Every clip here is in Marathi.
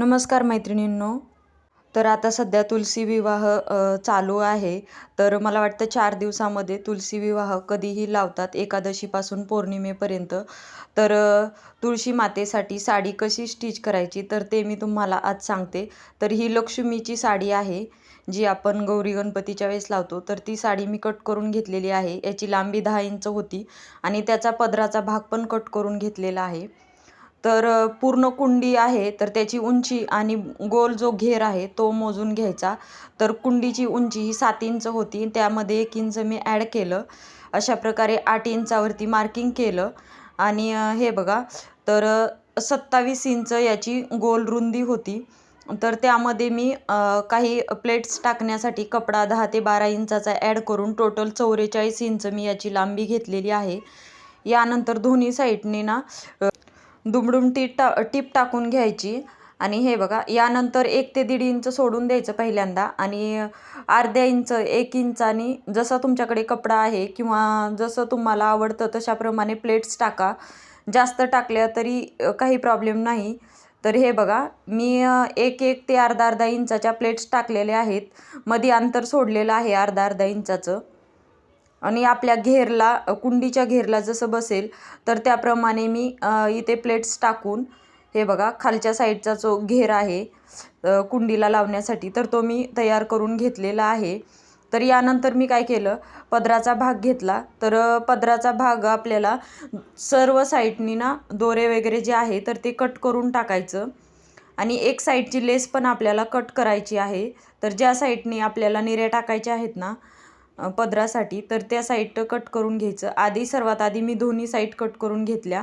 नमस्कार मैत्रिणींनो. तर आता सध्या तुलसी विवाह चालू आहे. तर मला वाटतं चार दिवसामध्ये तुलसी विवाह कधीही लावतात एकादशीपासून पौर्णिमेपर्यंत. तर तुळशी मातेसाठी साडी कशी स्टिच करायची तर ते मी तुम्हाला आज सांगते. तर ही लक्ष्मीची साडी आहे जी आपण गौरी गणपतीच्या वेळेस लावतो. तर ती साडी मी कट करून घेतलेली आहे. याची लांबी दहा इंच होती आणि त्याचा पदराचा भाग पण कट करून घेतलेला आहे. तर पूर्ण कुंडी आहे तर त्याची उंची आणि गोल जो घेर आहे तो मोजून घ्यायचा. तर कुंडीची उंची ही सात इंच होती त्यामध्ये एक इंच मी ॲड केलं. अशा प्रकारे आठ इंचावरती मार्किंग केलं. आणि हे बघा तर सत्तावीस इंच याची गोल रुंदी होती. तर त्यामध्ये मी काही प्लेट्स टाकण्यासाठी कपडा दहा ते बारा इंचाचा ॲड करून टोटल चौवेचाळीस इंच मी याची लांबी घेतलेली आहे. यानंतर दोन्ही साईडने ना दुमडूम टीप टा टीप टाकून घ्यायची. आणि हे बघा यानंतर एक ते दीड इंच सोडून द्यायचं पहिल्यांदा. आणि अर्ध्या इंच एक इंचानी जसा तुमच्याकडे कपडा आहे किंवा जसं तुम्हाला आवडतं तशाप्रमाणे प्लेट्स टाका. जास्त टाकल्या तरी काही प्रॉब्लेम नाही. तर हे बघा मी एक एक ते अर्धा अर्धा इंचाच्या प्लेट्स टाकलेल्या आहेत. मध्ये अंतर सोडलेलं आहे अर्धा अर्धा इंचाचं. आणि आपल्या घेरला कुंडीच्या घेरला जसं बसेल तर त्याप्रमाणे मी इथे प्लेट्स टाकून हे बघा खालच्या साईडचा जो घेर आहे कुंडीला लावण्यासाठी तर तो मी तयार करून घेतलेला आहे. तर यानंतर मी काय केलं पदराचा भाग घेतला. तर पदराचा भाग आपल्याला सर्व साईडनी ना दोरे वगैरे जे आहे तर ते कट करून टाकायचं. आणि एक साईडची लेस पण आपल्याला कट करायची आहे. तर ज्या साईडनी आपल्याला निऱ्या टाकायच्या आहेत ना पदरासाठी तर त्या साईट कट करून घ्यायचं. आधी सर्वात आधी मी दोन्ही साईट कट करून घेतल्या.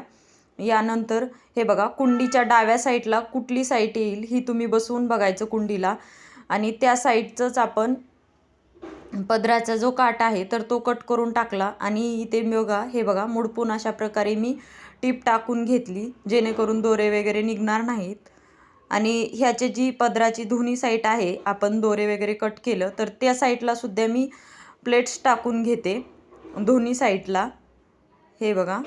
यानंतर हे बघा कुंडीच्या डाव्या साईडला कुठली साईट येईल ही तुम्ही बसवून बघायचं कुंडीला. आणि त्या साईडचंच आपण पदराचा जो काट आहे तर तो कट करून टाकला. आणि इथे बघा हे बघा मुडपून अशा प्रकारे मी टीप टाकून घेतली जेणेकरून दोरे वगैरे निघणार नाहीत. आणि ह्याची जी पदराची दोन्ही साईट आहे आपण दोरे वगैरे कट केलं तर त्या साईटला सुद्धा मी प्लेट्स टाकून घेते दोन्ही साईडला हे बघा.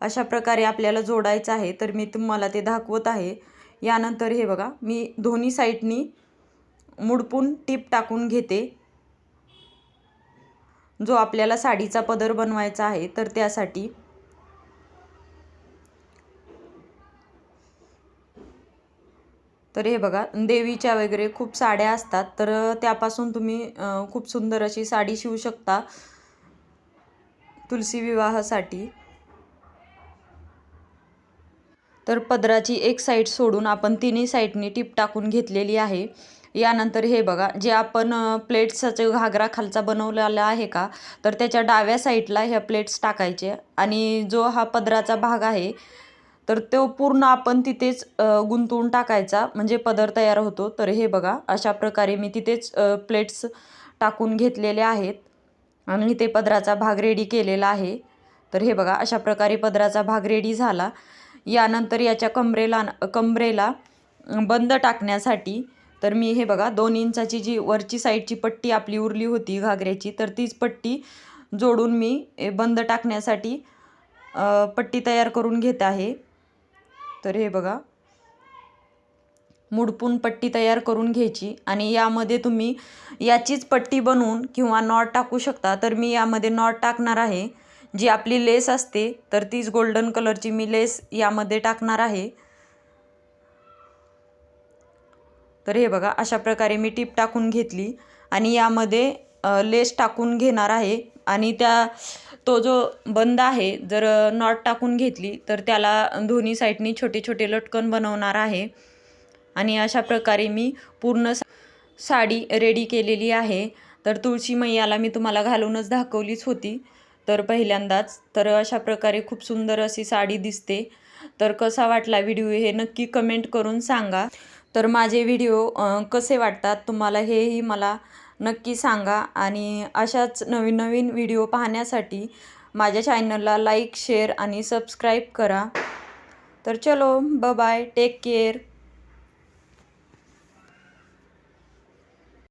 अशा प्रकारे आपल्याला जोडायचं आहे तर मी तुम्हाला ते दाखवत आहे. यानंतर हे बघा मी दोन्ही साईडनी मुडपून टीप टाकून घेते. जो आपल्याला साडीचा पदर बनवायचा आहे तर त्यासाठी तर हे बघा देवीच्या वगैरे खूप साड्या असतात तर त्यापासून तुम्ही खूप सुंदर अशी साडी शिवू शकता. तुलसी विवाहासाठी. तर पदराची एक साईड सोडून आपण तिन्ही साईडनी टीप टाकून घेतलेली आहे. यानंतर हे बघा जे आपण प्लेट्सचं घागरा खालचा बनवलेला आहे का तर त्याच्या डाव्या साईडला ह्या प्लेट्स टाकायचे आणि जो हा पदराचा भाग आहे तर तो पूर्ण आपण तिथेच गुंतवून टाकायचा म्हणजे पदर तयार होतो. तर हे बघा अशा प्रकारे मी तिथेच प्लेट्स टाकून घेतलेले आहेत. आणि इथे पदराचा भाग रेडी केलेला आहे. तर हे बघा अशा प्रकारे पदराचा भाग रेडी झाला. यानंतर याच्या कमरेला कमरेला बंद टाकण्यासाठी तर मी हे बघा दोन इंचाची जी वरची साईडची पट्टी आपली उरली होती घागऱ्याची तर तीच पट्टी जोडून मी बंद टाकण्यासाठी पट्टी तयार करून घेत आहे. तर हे बघा. मुडपून पट्टी तयार करून घ्यायची आणि यामध्ये तुम्ही याचीच पट्टी बनवून किंवा नॉट टाकू शकता. तर मी यामध्ये नॉट टाकणार आहे. जी आपली लेस असते तर तीच गोल्डन कलरची मी लेस यामध्ये टाकणार आहे. तर हे बघा अशा प्रकारे मी टीप टाकून घेतली आणि यामध्ये लेस टाकून घेणार आहे. आणि त्या तो जो बंद आहे जर नॉट टाकून घेतली तर त्याला दोन्ही साईडनी छोटे छोटे लटकन बनवणार आहे. आणि अशा प्रकारे मी पूर्ण साडी रेडी केलेली आहे. तर तुळशी मैयाला मी तुम्हाला घालूनच दाखवलीच होती. तर पहिल्यांदाच. तर अशा प्रकारे खूप सुंदर अशी साडी दिसते. तर कसा वाटला व्हिडिओ हे नक्की कमेंट करून सांगा. तर माझे व्हिडिओ कसे वाटतात तुम्हाला हेही मला नक्की सांगा आणि अशाच नवीन नवीन व्हिडिओ पाहण्यासाठी माझ्या चॅनलला लाईक शेअर आणि सबस्क्राईब करा. तर चलो ब बाय टेक केअर